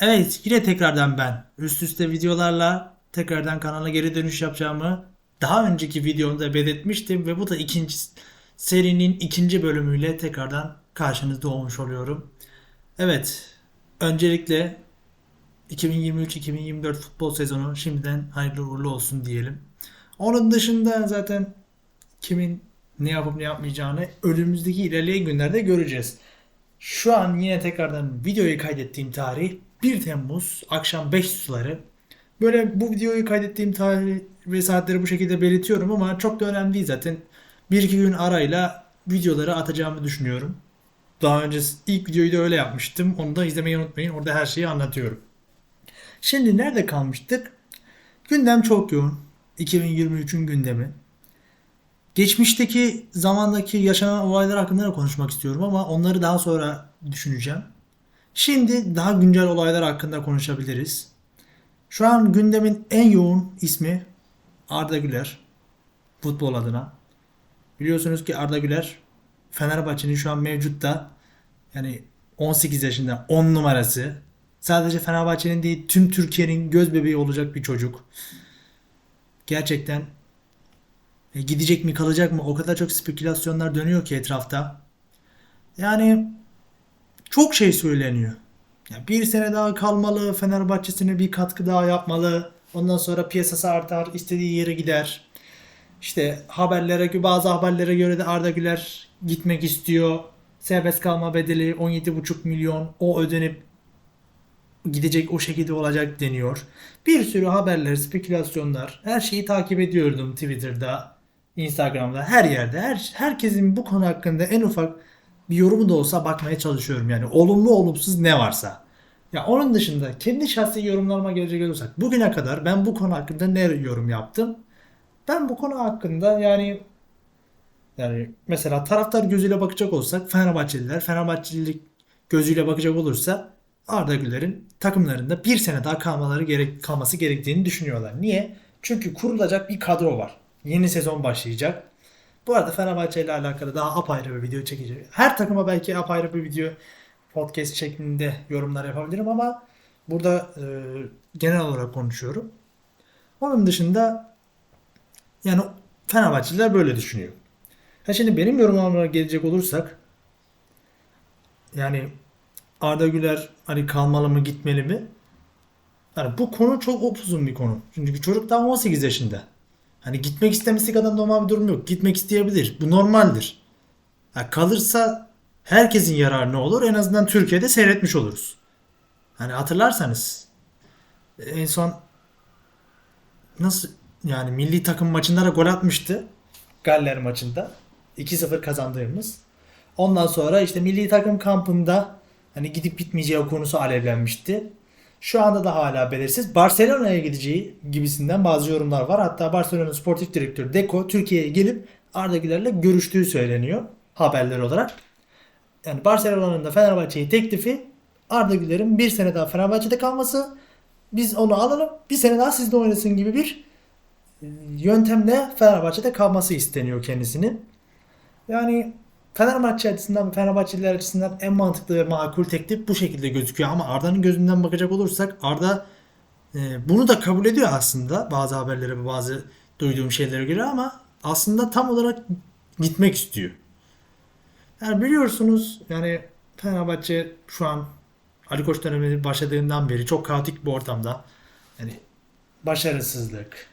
Evet yine tekrardan ben üst üste videolarla tekrardan kanala geri dönüş yapacağımı daha önceki videomda belirtmiştim ve bu da ikinci serinin ikinci bölümüyle tekrardan karşınızda olmuş oluyorum. Evet öncelikle 2023-2024 futbol sezonu şimdiden hayırlı uğurlu olsun diyelim. Onun dışında zaten kimin ne yapıp ne yapmayacağını önümüzdeki ilerleyen günlerde göreceğiz. Şu an yine tekrardan videoyu kaydettiğim tarih 1 Temmuz akşam 5 suları. Böyle bu videoyu kaydettiğim tarih ve saatleri bu şekilde belirtiyorum ama çok da önemli değil zaten. 1-2 gün arayla videoları atacağımı düşünüyorum. Daha önce ilk videoyu da öyle yapmıştım. Onu da izlemeyi unutmayın. Orada her şeyi anlatıyorum. Şimdi nerede kalmıştık? Gündem çok yoğun. 2023'ün gündemi. Geçmişteki zamandaki yaşanan olaylar hakkında da konuşmak istiyorum ama onları daha sonra düşüneceğim. Şimdi daha güncel olaylar hakkında konuşabiliriz. Şu an gündemin en yoğun ismi Arda Güler. Futbol adına. Biliyorsunuz ki Arda Güler Fenerbahçe'nin şu an mevcutta yani 18 yaşında 10 numarası. Sadece Fenerbahçe'nin değil tüm Türkiye'nin göz bebeği olacak bir çocuk. Gerçekten e, gidecek mi kalacak mı? O kadar çok spekülasyonlar dönüyor ki etrafta. Yani çok şey söyleniyor. Yani bir sene daha kalmalı, Fenerbahçe'sine bir katkı daha yapmalı. Ondan sonra piyasası artar, istediği yere gider. İşte haberlere, bazı haberlere göre de Arda Güler gitmek istiyor. Serbest kalma bedeli 17,5 milyon. O ödenip gidecek o şekilde olacak deniyor. Bir sürü haberler, spekülasyonlar. Her şeyi takip ediyordum Twitter'da, Instagram'da, her yerde. Her, herkesin bu konu hakkında en ufak bir yorumu da olsa bakmaya çalışıyorum. Yani olumlu olumsuz ne varsa. Ya onun dışında kendi şahsi yorumlarıma gelecek olursak bugüne kadar ben bu konu hakkında ne yorum yaptım? Ben bu konu hakkında yani yani mesela taraftar gözüyle bakacak olsak Fenerbahçeliler Fenerbahçelilik gözüyle bakacak olursa Arda Güler'in takımlarında bir sene daha kalmaları gerek kalması gerektiğini düşünüyorlar. Niye? Çünkü kurulacak bir kadro var. Yeni sezon başlayacak. Bu arada Fenerbahçe ile alakalı daha apayrı bir video çekeceğim. Her takıma belki apayrı bir video podcast şeklinde yorumlar yapabilirim ama burada e, genel olarak konuşuyorum. Onun dışında yani Fenerbahçeliler böyle düşünüyor. Ha şimdi benim yorumlarıma gelecek olursak yani Arda Güler hani kalmalı mı gitmeli mi? Yani bu konu çok upuzun bir konu. Çünkü çocuk daha 18 yaşında. Hani gitmek istemesi kadar normal bir durum yok. Gitmek isteyebilir. Bu normaldir. Ha, kalırsa herkesin yararına olur. En azından Türkiye'de seyretmiş oluruz. Hani hatırlarsanız en son nasıl yani milli takım maçında da gol atmıştı. Galler maçında. 2-0 kazandığımız. Ondan sonra işte milli takım kampında hani gidip gitmeyeceği konusu alevlenmişti. Şu anda da hala belirsiz. Barcelona'ya gideceği gibisinden bazı yorumlar var. Hatta Barcelona sportif direktörü Deco Türkiye'ye gelip Arda Güler'le görüştüğü söyleniyor haberler olarak. Yani Barcelona'nın da Fenerbahçe'ye teklifi Arda Güler'in bir sene daha Fenerbahçe'de kalması. Biz onu alalım bir sene daha sizde oynasın gibi bir e, yöntemle Fenerbahçe'de kalması isteniyor kendisinin. Yani Fenerbahçe açısından Fenerbahçeliler açısından en mantıklı ve makul teklif bu şekilde gözüküyor. Ama Arda'nın gözünden bakacak olursak Arda e, bunu da kabul ediyor aslında bazı haberlere ve bazı duyduğum şeylere göre ama aslında tam olarak gitmek istiyor. Yani biliyorsunuz yani Fenerbahçe şu an Ali Koç dönemi başladığından beri çok kaotik bir ortamda. Yani başarısızlık,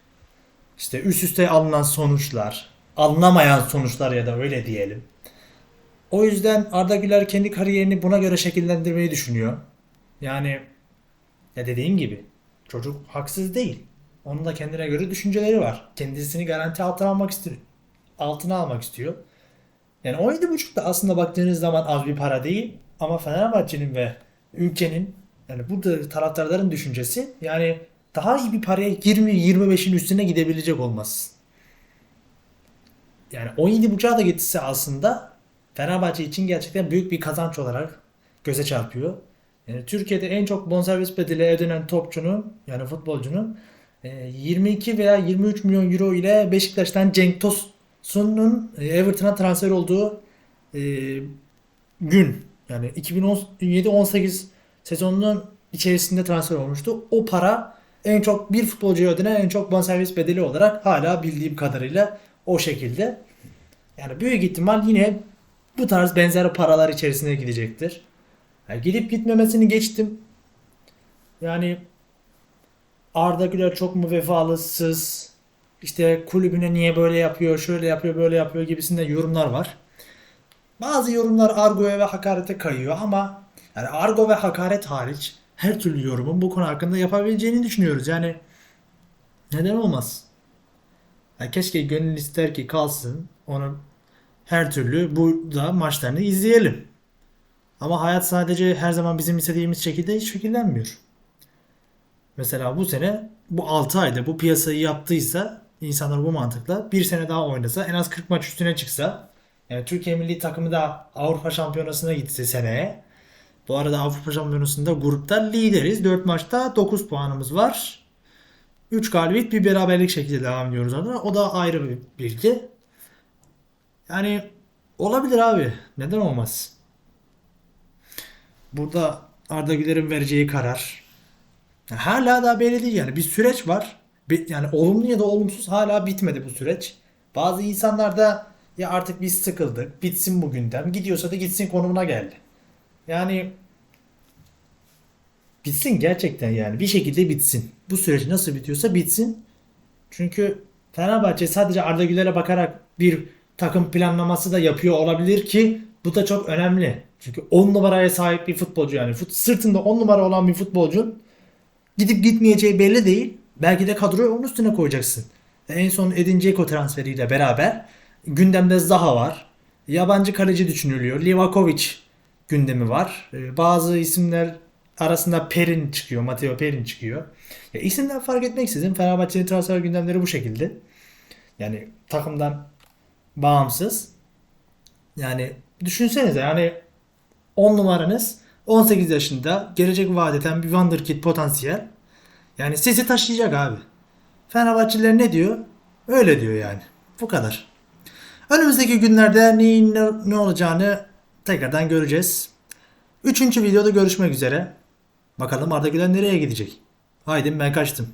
işte üst üste alınan sonuçlar, alınamayan sonuçlar ya da öyle diyelim. O yüzden Arda Güler kendi kariyerini buna göre şekillendirmeyi düşünüyor. Yani ya dediğim gibi çocuk haksız değil. Onun da kendine göre düşünceleri var. Kendisini garanti altına almak istiyor. Altına almak istiyor. Yani 17,5 da aslında baktığınız zaman az bir para değil. Ama Fenerbahçe'nin ve ülkenin yani burada taraftarların düşüncesi yani daha iyi bir paraya 20-25'in üstüne gidebilecek olması. Yani 17.5'a da getirse aslında Fenerbahçe için gerçekten büyük bir kazanç olarak göze çarpıyor. Yani Türkiye'de en çok bonservis bedeli ödenen topçunun yani futbolcunun 22 e, veya 23 milyon euro ile Beşiktaş'tan Cenk Tosun'un e, Everton'a transfer olduğu e, gün yani 2017-18 sezonunun içerisinde transfer olmuştu. O para en çok bir futbolcuya ödenen en çok bonservis bedeli olarak hala bildiğim kadarıyla o şekilde. Yani büyük ihtimal yine bu tarz benzer paralar içerisine gidecektir. Yani gidip gitmemesini geçtim. Yani Arda Güler çok mu vefalısız? İşte kulübüne niye böyle yapıyor, şöyle yapıyor, böyle yapıyor gibisinde yorumlar var. Bazı yorumlar argoya ve hakarete kayıyor ama yani argo ve hakaret hariç her türlü yorumun bu konu hakkında yapabileceğini düşünüyoruz. Yani neden olmaz? Yani keşke gönül ister ki kalsın. Onu her türlü bu da maçlarını izleyelim. Ama hayat sadece her zaman bizim istediğimiz şekilde hiç şekillenmiyor. Mesela bu sene bu 6 ayda bu piyasayı yaptıysa insanlar bu mantıkla bir sene daha oynasa en az 40 maç üstüne çıksa yani Türkiye milli takımı da Avrupa Şampiyonası'na gitse seneye bu arada Avrupa Şampiyonası'nda grupta lideriz. 4 maçta 9 puanımız var. 3 galibiyet bir beraberlik şekilde devam ediyoruz orada. O da ayrı bir bilgi. Yani olabilir abi. Neden olmaz? Burada Arda Güler'in vereceği karar hala daha belli değil yani. Bir süreç var. Yani olumlu ya da olumsuz hala bitmedi bu süreç. Bazı insanlar da ya artık biz sıkıldık. Bitsin bu gündem. Gidiyorsa da gitsin konumuna geldi. Yani bitsin gerçekten yani. Bir şekilde bitsin. Bu süreç nasıl bitiyorsa bitsin. Çünkü Fenerbahçe sadece Arda Güler'e bakarak bir takım planlaması da yapıyor olabilir ki bu da çok önemli. Çünkü 10 numaraya sahip bir futbolcu yani fut, sırtında 10 numara olan bir futbolcu gidip gitmeyeceği belli değil. Belki de kadroyu onun üstüne koyacaksın. En son Edin Dzeko transferiyle beraber gündemde Zaha var. Yabancı kaleci düşünülüyor. Livakovic gündemi var. Ee, Bazı isimler arasında Perin çıkıyor. Matteo Perin çıkıyor. Ya isimler fark etmeksizin Fenerbahçe'nin transfer gündemleri bu şekilde. Yani takımdan bağımsız. Yani düşünsenize yani 10 numaranız 18 yaşında gelecek vaat eden bir wonderkid potansiyel. Yani sizi taşıyacak abi. Fenerbahçeliler ne diyor? Öyle diyor yani. Bu kadar. Önümüzdeki günlerde neyin ne, ne olacağını tekrardan göreceğiz. Üçüncü videoda görüşmek üzere. Bakalım Arda Güler nereye gidecek? Haydi ben kaçtım.